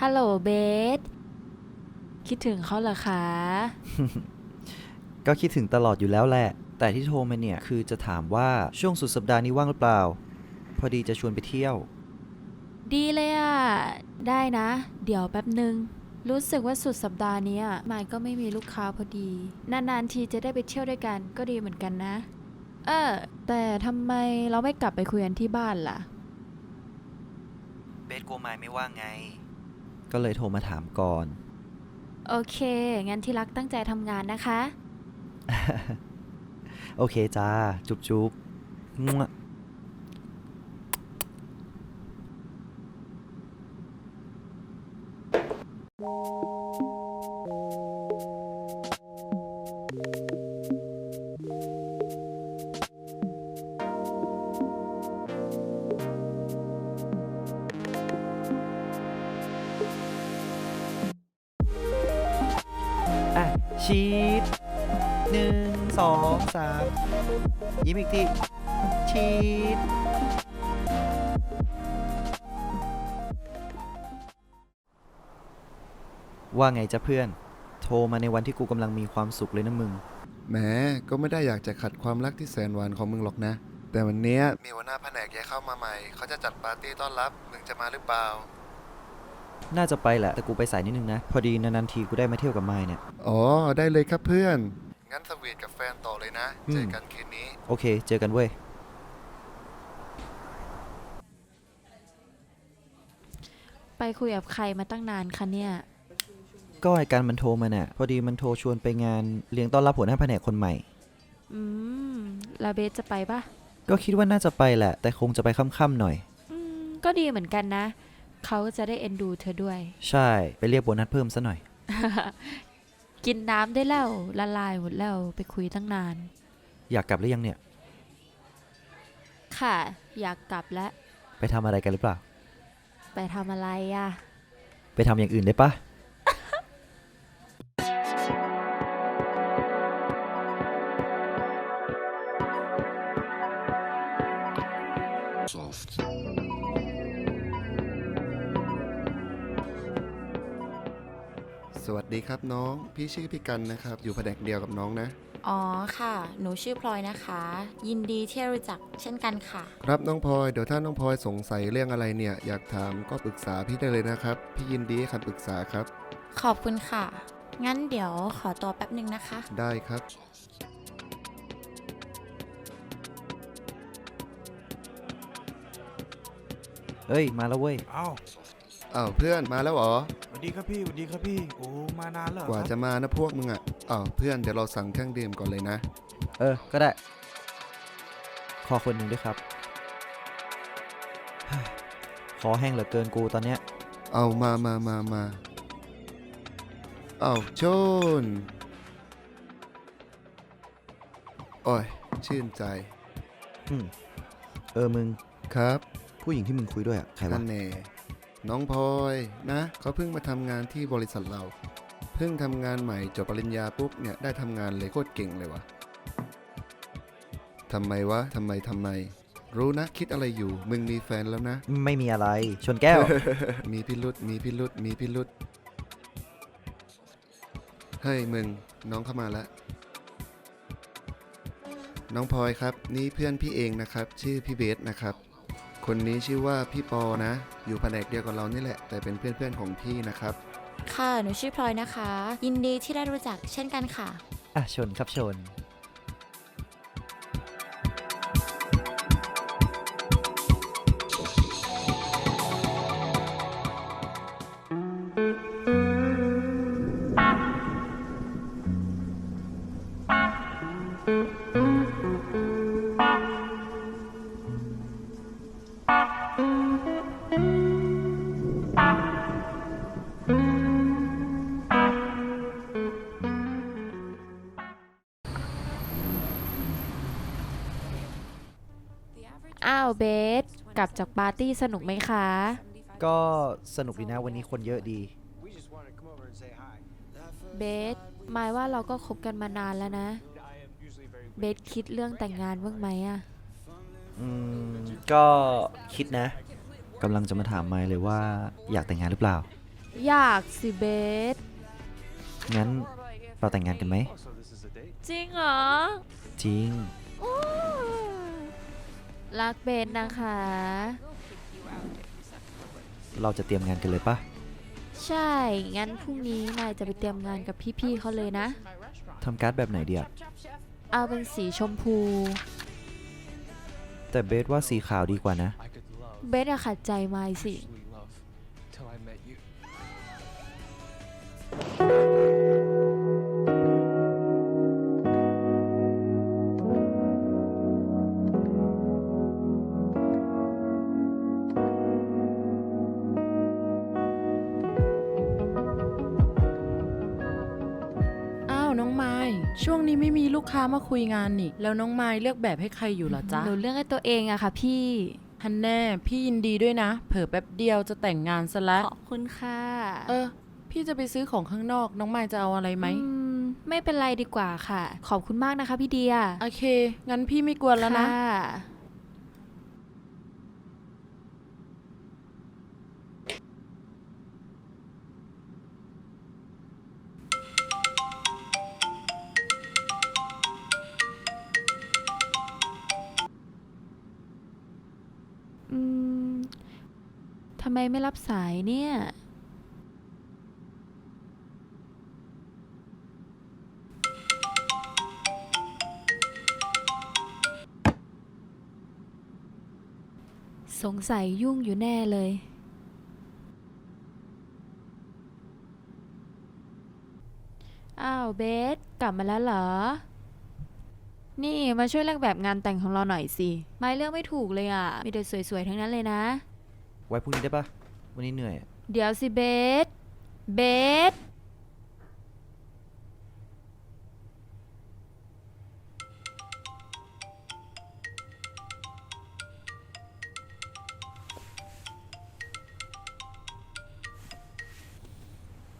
ฮัลโหลเบส คิดถึงเขาเหรอคะ ก็คิดถึงตลอดอยู่แล้วแหละ แต่ที่โทรมาเนี่ย คือจะถามว่าช่วงสุดสัปดาห์นี้ว่างหรือเปล่า พอดีจะชวนไปเที่ยว ดีเลยอะได้นะ เดี๋ยวแป๊บหนึ่งรู้สึกว่าสุดสัปดาห์เนี้ยมายก็ไม่มีลูกค้าพอดี นานๆทีจะได้ไปเที่ยวด้วยกันก็ดีเหมือนกันนะ เออ แต่ทำไมเราไม่กลับไปคุยกันที่บ้านล่ะ เบสกลัวไม้ไม่ว่างไง ก็เลยโทรมาถามก่อน โอเค งั้นที่รักตั้งใจทำงานนะคะ โอเคจ้า จุบจุบมั่ว ชีดหนึ่งสองสามยิ้มอีกทีชีดว่าไงจ๊ะเพื่อน โทรมาในวันที่กูกำลังมีความสุขเลยนะมึง แหมก็ไม่ได้อยากจะขัดความรักที่แสนหวานของมึงหรอกนะ แต่วันเนี้ยมีหัวหน้าแผนกย้ายเข้ามาใหม่ เขาจะจัดปาร์ตี้ต้อนรับ มึงจะมาหรือเปล่า น่าจะไปแหละแต่กูไปสายนิดนึงนะ พอดีนานๆทีกูได้มาเที่ยวกับไม้เนี่ย อ๋อ ได้เลยครับเพื่อน งั้นสวีทกับแฟนต่อเลยนะ อืม เจอกันคืนนี้ โอเค เจอกันเว้ย ไปคุยกับใครมาตั้งนานคะเนี่ย ก็ไอการมันโทรมาน่ะพอดีมันโทรชวนไปงานเลี้ยงต้อนรับหัวหน้าแผนกคนใหม่ อืมแล้วเบสจะไปปะก็คิดว่าน่าจะไปแหละ แต่คงจะไปค่ำๆหน่อย อืม ก็ดีเหมือนกันนะ เขาจะได้เอ็นดูเธอด้วย ใช่ ไปเรียกโบนัสเพิ่มซะหน่อย กินน้ำได้แล้วละลายหมดแล้วไปคุยตั้งนาน อยากกลับหรือยังเนี่ย ค่ะ อยากกลับแล้ว ไปทำอะไรกันหรือเปล่า ไปทำอะไรอะไปทำอย่างอื่นได้ปะ ครับน้องพี่ชื่อพี่กันนะครับ อยู่แผนกเดียวกับน้องนะ อ๋อค่ะ หนูชื่อพลอยนะคะ ยินดีที่รู้จักเช่นกันค่ะ ครับน้องพลอยเดี๋ยวถ้าน้องพลอยสงสัยเรื่องอะไรเนี่ย อยากถามก็ปรึกษาพี่ได้เลยนะครับ พี่ยินดีให้คำปรึกษาครับ ขอบคุณค่ะ งั้นเดี๋ยวขอตัวแป๊บนึงนะคะ ได้ครับ เอ้ย มาแล้วเว้ยอ้าวอ้าวเพื่อนมาแล้วเหรอส วัสดีครับพี่สวัสดีครับพี่ โอ้ มานานแล้วเหรอกว่าคจะรับมานะพวกมึงอะอ้าวเพื่อนเดี๋ยวเราสั่งเครื่องดื่มก่อนเลยนะ เออ ก็ได้ ขอคนหนึ่งด้วยครับเฮ้ยคอแห้งเหลือเกินกูตอนเนี้ย เอามามามามาเอาโจนโอ้ย ชื่นใจ อืม เออมึง ครับ ผู้หญิงที่มึงคุยด้วยอะใครวะ นั่นแน่ น้องพลอยนะเขาเพิ่งมาทำงานที่บริษัทเราพเพิ่งทำงานใหม่จบปริญญาปุ๊บเนี่ยได้ทำงานเลยโคตรเก่งเลยวะทำไมวะทำไมทำไม รู้นะคิดอะไรอยู่ มึงมีแฟนแล้วนะ ไม่มีอะไรชนแก้ว มีพิรุษมีพิรุษมีพิรุษเฮ้ยมึงน้องเข้ามาแล้วน้องพลอยครับ นี่เพื่อนพี่เองนะครับ ชื่อพี่เบสนะครับ คนนี้ชื่อว่าพี่ปอนะ อยู่แผนกเดียวกับเรานี่แหละ แต่เป็นเพื่อนๆของพี่นะครับ ค่ะ หนูชื่อพลอยนะคะ ยินดีที่ได้รู้จักเช่นกันค่ะ อะชนครับชน อ้าวเบสกลับจากปาร์ตี้สนุกไหมคะ ก็สนุกดีนะวันนี้คนเยอะดี เบสหมายว่าเราก็คบกันมานานแล้วนะ เบสคิดเรื่องแต่งงานบ้างไหมอะอืม ก็คิดนะกำลังจะมาถามไมค์เลยว่าอยากแต่งงานหรือเปล่า อยากสิเบสงั้นเราแต่งงานกันไหมจริงเหรอ จริงอู้ รักเบสนะคะ เราจะเตรียมงานกันเลยปะใช่ งั้นพรุ่งนี้นายจะไปเตรียมงานกับพี่ๆเขาเลยนะ ทำการ์ดแบบไหนดีอะเอาเป็นสีชมพู แต่เบสว่าสีขาวดีกว่านะ เบสอะขัดใจไมายสิ ช่วงนี้ไม่มีลูกค้ามาคุยงานนี่ แล้วน้องไม้เลือกแบบให้ใครอยู่เหรอจ๊ะหนูเรื่องให้ตัวเองอะค่ะพี่ ฮันแน่ พี่ยินดีด้วยนะ เผลอแป๊บเดียวจะแต่งงานซะแล้ว ขอบคุณค่ะเออ พี่จะไปซื้อของข้างนอก น้องไม้จะเอาอะไรไหม อืมไม่เป็นไรดีกว่าค่ะ ขอบคุณมากนะคะพี่เดียโอเค งั้นพี่ไม่กวนแล้วนะ ค่ำไมไม่รับสายเนี่ย สงสัยยุ่งอยู่แน่เลย อ้าวเบสกลับมาแล้วเหรอ นี่มาช่วยเลือกแบบงานแต่งของเราหน่อยสิ ไม่เลือกไม่ถูกเลยอะ มีแต่สวยๆ ทั้งนั้นเลยนะ ไว้พรุ่งนี้ได้ปะวันนี้เหนื่อยอะเดี๋ยวสิเบส เบส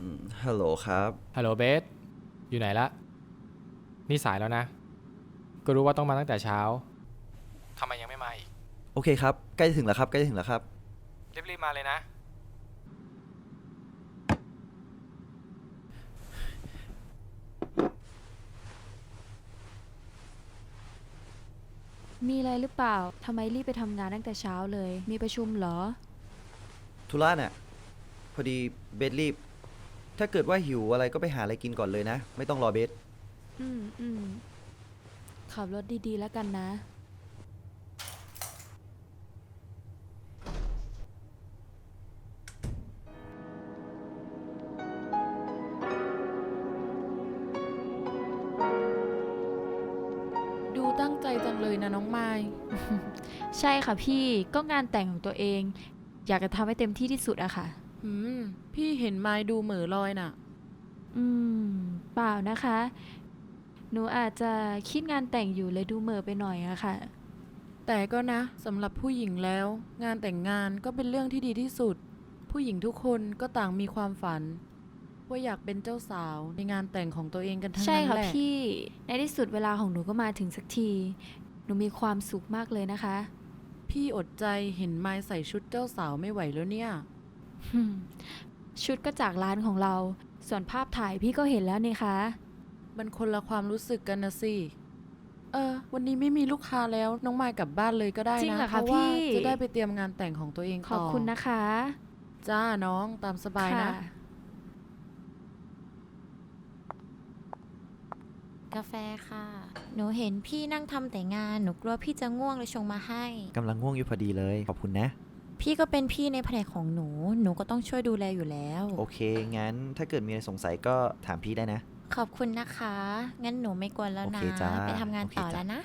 อืมฮัลโหลครับ ฮัลโหลเบส อยู่ไหนละ นี่สายแล้วนะ ก็รู้ว่าต้องมาตั้งแต่เช้า ทำไมยังไม่มาอีก โอเคครับ ใกล้จะถึงแล้วครับ ใกล้จะถึงแล้วครับ รีบๆมาเลยนะ มีอะไรหรือเปล่า ทำไมรีบไปทำงานตั้งแต่เช้าเลย มีประชุมเหรอ ธุระเนี่ยพอดีเบสรีบ ถ้าเกิดว่าหิวอะไรก็ไปหาอะไรกินก่อนเลยนะ ไม่ต้องรอเบส อืมอืมขับรถดีๆแล้วกันนะ ดูตั้งใจจังเลยนะน้องไม้ใช่ค่ะพี่ก็งานแต่งของตัวเอง อยากจะทำให้เต็มที่ที่สุดอะค่ะ หืม พี่เห็นไม้ดูเหม่อลอยน่ะ อืม เปล่านะคะ หนูอาจจะคิดงานแต่งอยู่เลยดูเหม่อไปหน่อยอะค่ะ แต่ก็นะสำหรับผู้หญิงแล้ว งานแต่งงานก็เป็นเรื่องที่ดีที่สุด ผู้หญิงทุกคนก็ต่างมีความฝัน ว่าอยากเป็นเจ้าสาวในงานแต่งของตัวเองกันทั้งใช่นั้นค่ะแหละพี่ ในที่สุดเวลาของหนูก็มาถึงสักที หนูมีความสุขมากเลยนะคะ พี่อดใจเห็นไม้ใส่ชุดเจ้าสาวไม่ไหวแล้วเนี่ยฮึ่มชุดก็จากร้านของเรา ส่วนภาพถ่ายพี่ก็เห็นแล้วนี่คะ มันคนละความรู้สึกกันนะสิ เออ วันนี้ไม่มีลูกค้าแล้ว น้องไม้กลับบ้านเลยก็ได้จริงนะเหรอเพคะราะว่าพี่ จะได้ไปเตรียมงานแต่งของตัวเองขต่อบคุณนะคะจ้าน้องตามสบายนะ ค่ กาแฟค่ะ หนูเห็นพี่นั่งทำแต่งาน หนูกลัวพี่จะง่วงเลยชงมาให้ กำลังง่วงอยู่พอดีเลย ขอบคุณนะ พี่ก็เป็นพี่ในแผนกของหนู หนูก็ต้องช่วยดูแลอยู่แล้ว โอเค งั้นถ้าเกิดมีอะไรสงสัยก็ถามพี่ได้นะ ขอบคุณนะคะ งั้นหนูไม่กวนแล้วโอนะ เคจ้าไปทำงานโอเคต่อจ้าแล้วนะ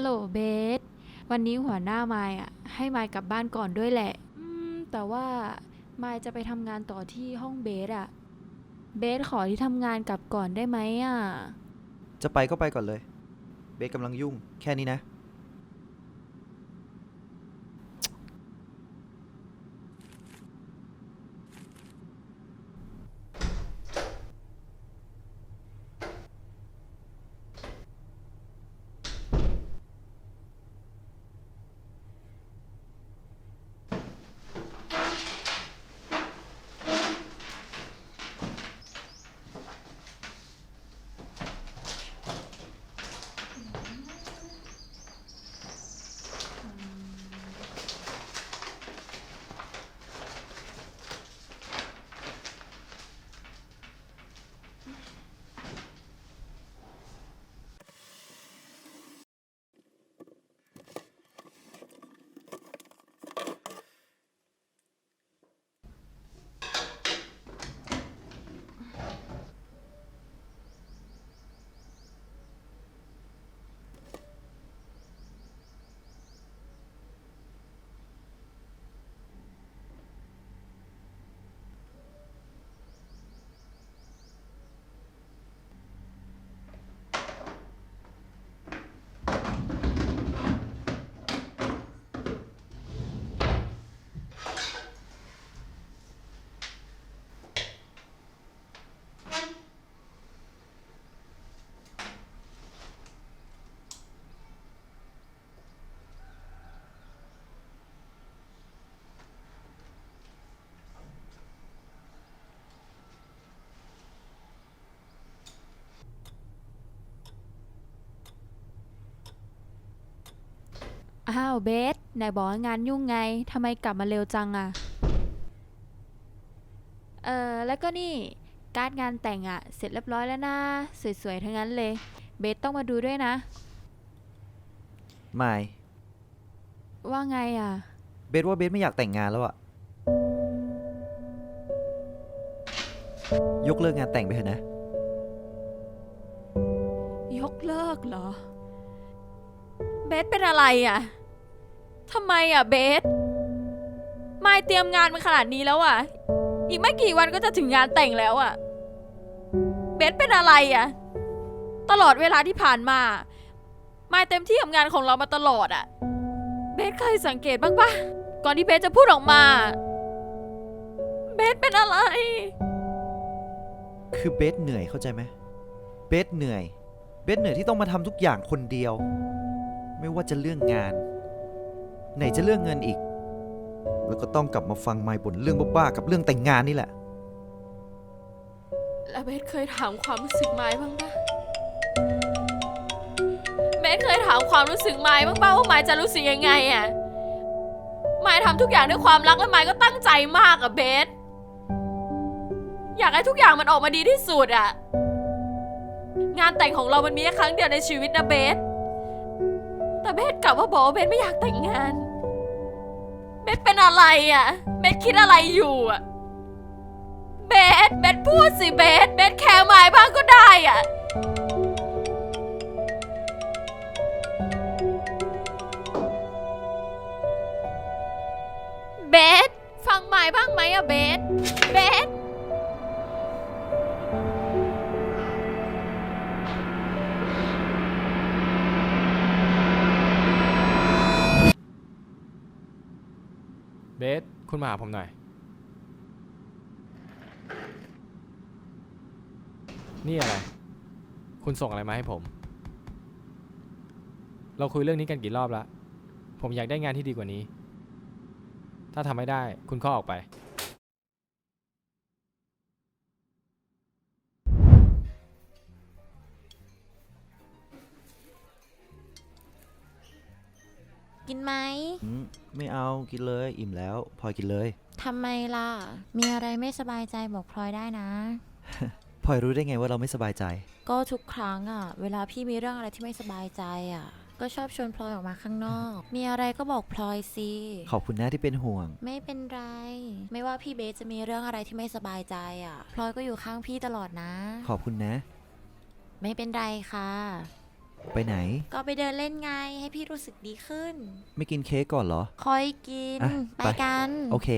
ฮัลโหลเบส วันนี้หัวหน้าไมายอะให้ไมายกลับบ้านก่อนด้วยแหละ อืม แต่ว่าไมายจะไปทำงานต่อที่ห้องเบสอะเบสขอที่ทำงานกลับก่อนได้ไหมอะจะไปก็ไปก่อนเลย เบสกำลังยุ่ง แค่นี้นะ อ้าวเบสไหนบอกว่างานยุ่งไงทำไมกลับมาเร็วจังอะเออแล้วก็นี่ การ์ดงานแต่งอะเสร็จเรียบร้อยแล้วนะ สวยๆ ทั้งนั้นเลย เบสต้องมาดูด้วยนะ ไม่ว่าไงอะเบสว่าเบสไม่อยากแต่งงานแล้วอะยกเลิกงานแต่งไปเถอะนะ ยกเลิกเหรอ เบสเป็นอะไรอะ ทำไมอะเบสไม่เตรียมงานมาขนาดนี้แล้วอะ อีกไม่กี่วันก็จะถึงงานแต่งแล้วอะ เบสเป็นอะไรอะ ตลอดเวลาที่ผ่านมา ไม่เต็มที่กับงานของเรามาตลอดอะ เบสเคยสังเกตบ้างปะก่อนที่เบสจะพูดออกมา เบสเป็นอะไร คือเบสเหนื่อยเข้าใจไหมเบสเหนื่อย เบสเหนื่อยที่ต้องมาทำทุกอย่างคนเดียว ไม่ว่าจะเรื่องงาน ไหนจะเรื่องเงินอีก แล้วก็ต้องกลับมาฟังไมค์บ่นเรื่องบ้าๆกับเรื่องแต่งงานนี่แหละ แล้วเบสเคยถามความรู้สึกไม้บ้างปะเบสเคยถามความรู้สึกไม้บ้างปะว่าไม้จะรู้สึกยังไงอะไม้ทำทุกอย่างด้วยความรักและไม้ก็ตั้งใจมากอะเบส อยากให้ทุกอย่างมันออกมาดีที่สุดอะงานแต่งของเรามันมีแค่ครั้งเดียวในชีวิตนะเบส แต่เบสกลับว่าบอกว่าเบสไม่อยากแต่งงาน เบสเป็นอะไรอะ เบสคิดอะไรอยู่อะ เบสเบสพูดสิเบสเบสแคร์หมายบ้างก็ได้อะ เบสฟังหมายบ้างไหมอะเบสเบส คุณมาหาผมหน่อย นี่อะไร คุณส่งอะไรมาให้ผม เราคุยเรื่องนี้กันกี่รอบแล้ว ผมอยากได้งานที่ดีกว่านี้ ถ้าทำไม่ได้ คุณก็ออกไป ไม่เอากินเลย อิ่มแล้วพลอยกินเลยทำไมล่ะ มีอะไรไม่สบายใจบอกพลอยได้นะ พลอยรู้ได้ไงว่าเราไม่สบายใจ ก็ทุกครั้งอะเวลาพี่มีเรื่องอะไรที่ไม่สบายใจอะก็ชอบชวนพลอยออกมาข้างนอก มีอะไรก็บอกพลอยสิขอบคุณนะที่เป็นห่วง ไม่เป็นไร ไม่ว่าพี่เบสจะมีเรื่องอะไรที่ไม่สบายใจอะพลอยก็อยู่ข้างพี่ตลอดนะ ขอบคุณนะ ไม่เป็นไรค่ะ ไปไหน ก็ไปเดินเล่นไงให้พี่รู้สึกดีขึ้น ไม่กินเค้กก่อนเหรอ คอยกิน อะไปไป กัน โอเค